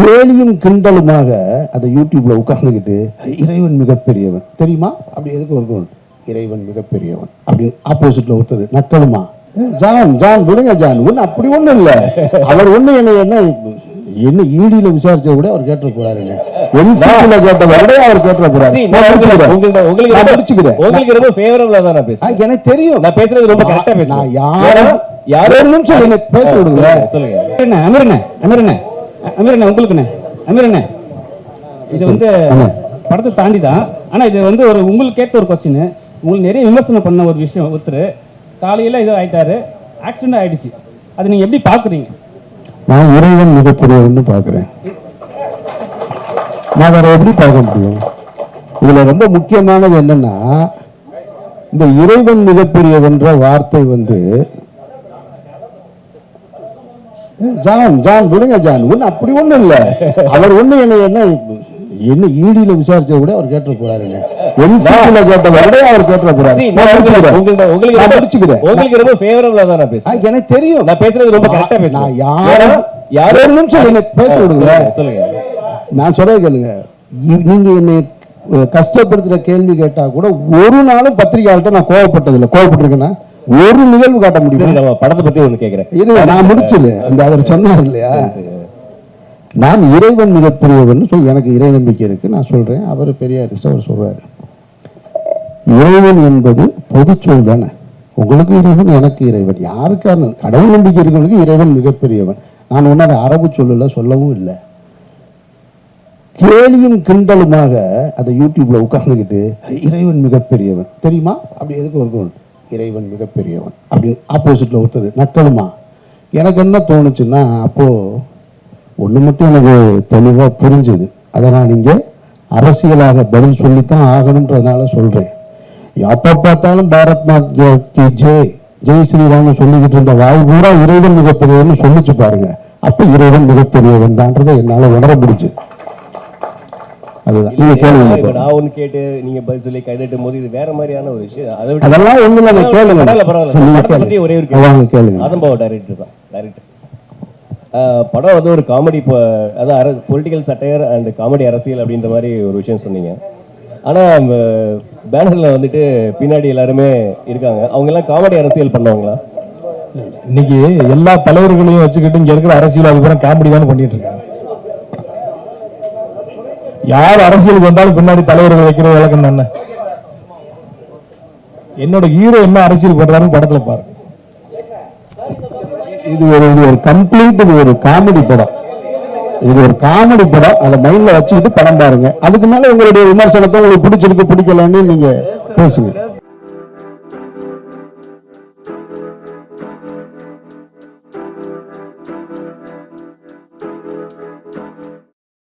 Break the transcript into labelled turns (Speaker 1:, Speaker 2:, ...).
Speaker 1: கேலியும் கிண்டலுமாக அதை யூடியூப்ல உட்கார்ந்துக்கிட்டு இறைவன் மிகப்பெரியவன். தெரியுமா? அப்படி எதுக்கு இருக்கணும் இறைவன் மிகப்பெரியவன். அப்படின்னு ஆப்போசிட்ல ஒருத்தர் நக்கலுமா? ஜான் ஜான் விடுங்க ஜான் ஒண்ணு அப்படி ஒண்ணும் இல்ல. அவர் ஒண்ணு என்ன என்ன என்ன ஈடியில விசாரிச்சத விட அவர் கேட்ட போறாரு. என்சிபில கேட்டதை விட அவர் கேட்ட போறாரு.
Speaker 2: உங்களுக்கு உங்களுக்கு ரொம்ப-
Speaker 1: முடிச்சுக்கிறேன்.
Speaker 2: உங்களுக்கு ரொம்ப ஃபேவரபிளா தான் நான் பேசுறேன்.
Speaker 1: எனக்கு தெரியும்.
Speaker 2: நான் பேசுறது ரொம்ப கரெக்டா பேசுறேன்.
Speaker 1: யாரும்
Speaker 2: யாரும்
Speaker 1: நிமிஷம் என்னை பேச விடுங்க
Speaker 2: சொல்லுங்க
Speaker 3: அமீரண்ணே அமீரண்ணே அமீரண்ணே உங்களுக்குண்ணே. அமீரண்ணே இது வந்து. படத்தை தாண்டி தான் ஆனா இது வந்து ஒரு உங்களுக்கு கேட்ட ஒரு கொஸ்டின் உங்களுக்கு நிறைய விமர்சனம் பண்ண ஒரு விஷயம் ஒருத்தர் காலையில இது ஆயிட்டாரு ஆக்சிடென்ட் ஆயிடுச்சு. அது நீங்க எப்படி பாக்குறீங்க?
Speaker 1: நான் இறைவன் மிகப்பெரியவன்னு பார்க்கிறேன் நான் வேற எப்படி பார்க்க முடியும்? இதுல ரொம்ப முக்கியமானது என்னன்னா இந்த இறைவன் மிகப்பெரியவன்ற வார்த்தை வந்து ஜான் ஜான் விடுங்க ஜான். ஒண்ணு அப்படி ஒண்ணும் இல்ல. அவர் ஒண்ணு என்ன என்ன என்ன ஈடியில விசாரிச்சத விட அவர் கேட்ட போறாருங்க என்சிபில கேட்டதை விட அவர் கேட்ட போறாரு.
Speaker 2: உங்களுக்கு
Speaker 1: முடிச்சுக்கிறேன்.
Speaker 2: உங்களுக்கு ரொம்ப- ஃபேவரபிளா தான் நான் பேசுறேன்
Speaker 1: எனக்கு தெரியும்.
Speaker 2: நான் பேசுறது ரொம்ப கரெக்டா
Speaker 1: நான்
Speaker 2: பேசுறேன்.
Speaker 1: யாரும்
Speaker 2: யாரும்
Speaker 1: ஒரு நிமிஷம் என்னை பேச விடுங்க.
Speaker 2: சொல்லுங்க,
Speaker 1: நான் சொல்ல கேளுங்க. நீங்க என்னை கஷ்டப்படுத்துற கேள்வி கேட்டா கூட ஒரு நாளும் பத்திரிகையாளர்கிட்ட நான் கோவப்பட்டது இல்லை கோவப்பட்டிருக்கேன்னா ஒரு நிகழ்வு காட்ட முடியுமா?
Speaker 2: நம்ம படத்தை பத்தி ஒண்ணு கேக்குறேன்.
Speaker 1: இருங்க நான் முடிச்சிடு அந்த அவர் சொன்னார் இல்லையா? நான் இறைவன் மிகப்பெரியவன் சொல்லி எனக்கு இறை நம்பிக்கை இருக்கு. நான் சொல்றேன். அவர் பெரியாரிஸ்ட் அவர் சொல்றாரு. இறைவன் என்பது பொதுச்சொல் தானே. உங்களுக்கு இறைவன் எனக்கு இறைவன். யாருக்கா இருந்தாலும் கடவுள் நம்பிக்கை இருக்கிறவனுக்கு இறைவன் மிகப்பெரியவன்? நான் ஒன்றும் அதை அரபு சொல்லல சொல்லவும் இல்லை. கேலியும் கிண்டலுமாக அதை யூடியூப்ல உட்கார்ந்துக்கிட்டு இறைவன் மிகப்பெரியவன். தெரியுமா? அப்படி எதுக்கு இருக்கணும் இறைவன் மிகப்பெரியவன். அப்படின்னு ஆப்போசிட்ல ஒருத்தர் நக்கலுமா? எனக்கு என்ன தோணுச்சுன்னா அப்போ ஒண்ணு மட்டும் எனக்கு தெளிவா புரிஞ்சுது. அதை நான் இங்கே அரசியலாக பதில் சொல்லித்தான் ஆகணுன்றதுனால சொல்றேன். எப்ப பார்த்தாலும் பாரத் மாதா கி ஜெய் ஜெய் ஸ்ரீராம்னு சொல்லிக்கிட்டு இருந்த வாய் பூரா இறைவன் மிகப்பெரியவன் சொல்லிச்சு பாருங்க. அப்போ இறைவன் மிகப்பெரியவன் தான்றதை என்னால உணர முடிஞ்சு அதுதான். நீங்க கேளுங்க
Speaker 2: இப்ப. நான் ஒண்ணு கேட்டு நீங்க பதில் சொல்லி கைதட்டும் போது இது வேற மாதிரியான ஒரு விஷயம்.
Speaker 1: அதெல்லாம் ஒண்ணு இல்லை கேளுங்க.
Speaker 2: பரவாயில்ல, ஒரே ஒரு
Speaker 1: கேளுங்க வாங்க கேளுங்க.
Speaker 2: ஆதம்பாவ டைரக்டர் தான் டைரக்டர் படம் வந்து ஒரு காமெடி இப்போ அதாவது பொலிட்டிக்கல் சட்டையர் அண்ட் காமெடி அரசியல் அப்படின்ற மாதிரி ஒரு விஷயம் சொன்னீங்க. ஆனா பேனர்ல வந்துட்டு பின்னாடி எல்லாருமே இருக்காங்க. அவங்க எல்லாம் காமெடி அரசியல் பண்ணவங்களா?
Speaker 4: இன்னைக்கு எல்லா தலைவர்களையும் வச்சுக்கிட்டு இங்க இருக்கிற அரசியல் அதுக்கப்புறம் காமெடி தானே பண்ணிட்டு இருக்காங்க. யார் அரசியலுக்கு வந்தாலும் பின்னாடி தலைவர்கள் வைக்கிற விளக்கம் தானே என்னோட ஹீரோ என்ன அரசியல் பண்றாருன்னு படத்துல பாரு.
Speaker 1: இது ஒரு இது ஒரு கம்ப்ளீட் இது ஒரு காமெடி படம். இது ஒரு காமெடி படம். அதை மைண்ட்ல வச்சுக்கிட்டு படம் பாருங்க. அதுக்கு மேல உங்களுடைய விமர்சனத்தை உங்களுக்கு பிடிச்சிருக்கு பிடிக்கலன்னு நீங்க பேசுங்க.